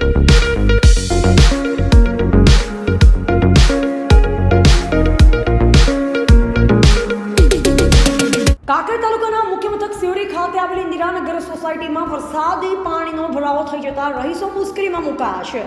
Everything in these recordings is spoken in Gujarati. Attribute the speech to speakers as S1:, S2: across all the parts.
S1: thank you ખાતે આવેલી ઇન્દિરાનગર સોસાયટીમાં વરસાદી પાણીનો ભરાવો થઈ જતા રહીશો મુશ્કેલીમાં મુકાયા છે.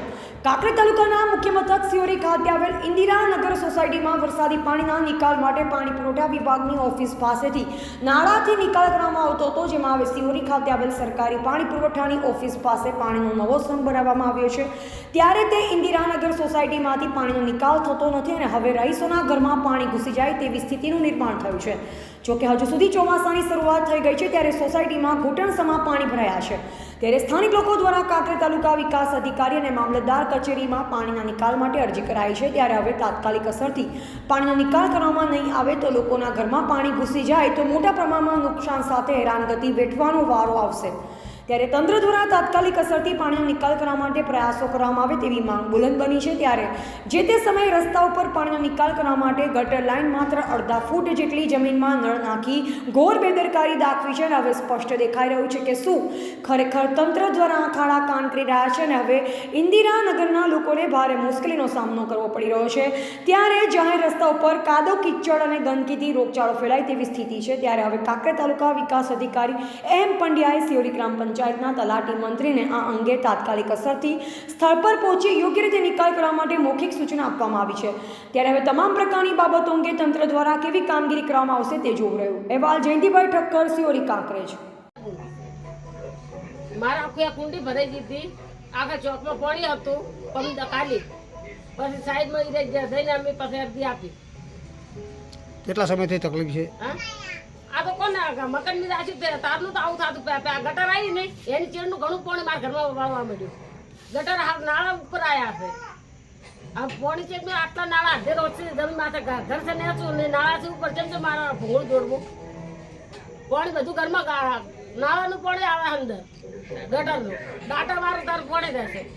S1: કાંકરેજ તાલુકાના મુખ્ય મથક સિયોરી ખાતે આવેલ ઇન્દિરાનગર સોસાયટીમાં વરસાદી પાણીના નિકાલ માટે પાણી પુરવઠા વિભાગની ઓફિસ પાસેથી નાળાથી નિકાલ કરવામાં આવતો હતો, જેમાં હવે સિયોરી ખાતે આવેલ સરકારી પાણી પુરવઠાની ઓફિસ પાસે પાણીનો નવો સંઘ બનાવવામાં આવ્યો છે. ત્યારે તે ઇન્દિરાનગર સોસાયટીમાંથી પાણીનો નિકાલ થતો નથી અને હવે રહીશોના ઘરમાં પાણી ઘૂસી જાય તેવી સ્થિતિનું નિર્માણ થયું છે. જોકે હજુ સુધી ચોમાસાની શરૂઆત થઈ ગઈ છે ત્યારે સોસાયટીમાં ઘૂંટણસમા પાણી ભરાયા છે. ત્યારે સ્થાનિક લોકો દ્વારા કાંકરે તાલુકા વિકાસ અધિકારી અને મામલતદાર કચેરીમાં પાણીના નિકાલ માટે અરજી કરાઈ છે. ત્યારે હવે તાત્કાલિક અસરથી પાણીનો નિકાલ કરવામાં નહીં આવે તો લોકોના ઘરમાં પાણી ઘૂસી જાય તો મોટા પ્રમાણમાં નુકસાન સાથે હેરાનગતિ વેઠવાનો વારો આવશે. ત્યારે તંત્ર દ્વારા તાત્કાલિક અસરથી પાણીનો નિકાલ કરવા માટે પ્રયાસો કરવામાં આવે તેવી માંગ બુલંદ બની છે ત્યારે જે તે સમયે રસ્તા ઉપર પાણીનો નિકાલ કરવા માટે ગટર લાઇન માત્ર અડધા ફૂટ જેટલી જમીનમાં નળ નાખી ઘોર બેદરકારી દાખવી છે અને હવે સ્પષ્ટ દેખાઈ રહ્યું છે કે શું ખરેખર તંત્ર દ્વારા ખાડા કાન કરી રહ્યા છે અને હવે ઇન્દિરાનગરના લોકોને ભારે મુશ્કેલીનો સામનો કરવો પડી રહ્યો છે. ત્યારે જાહેર રસ્તા ઉપર કાદો, કિચડ અને ગંદકીથી રોગચાળો ફેલાય તેવી સ્થિતિ છે. ત્યારે હવે કાંકરે તાલુકા વિકાસ અધિકારી એમ પંડ્યાએ સિયોરી ગ્રામ પંચાયતના તલાટી મંત્રીને આ અંગે તાત્કાલિક અસરથી સ્થળ પર પહોંચી યોગ્ય રીતે નિકાલ કરવા માટે મૌખિક સૂચના આપવામાં આવી છે. ત્યારે હવે તમામ પ્રકારની બાબતો અંગે તંત્ર દ્વારા કેવી કામગીરી કરવામાં આવશે તે જોવું રહ્યું. અહેવાલ જયંતિભાઈ ઠક્કર સિયોરી કાંકરેજ.
S2: મારા આખી આ કુંડી ભરાઈ દીધી આખા ચોકમાં પાણી હતું પણ ખાલી. પછી સાઈડમાં થઈને અમે પાસે અરજી આપી.
S3: કેટલા સમયથી તકલીફ છે?
S2: હા? આ તો કોને મકાનની રાશિ છે તારનું તો આવું થતું. પે- પે- આ ગટર આવી ને એની ચેડનું ઘણું પાણી મારા ઘરમાં વાળવા માંડ્યું. ગટર નાળા ઉપર આવ્યા છે. આ પાણી છે મેં આટલા નાળા અધેર છે જમીન માથે ઘર છે છે નેચું ને નાળા છે ઉપર જેમ છે મારા ભૂંગળ દોડવું? પાણી બધું ઘરમાં નાળાનું પાણી આવે અંદર. ગટરનું. દાટા મારું તારું પાણી રહેશે.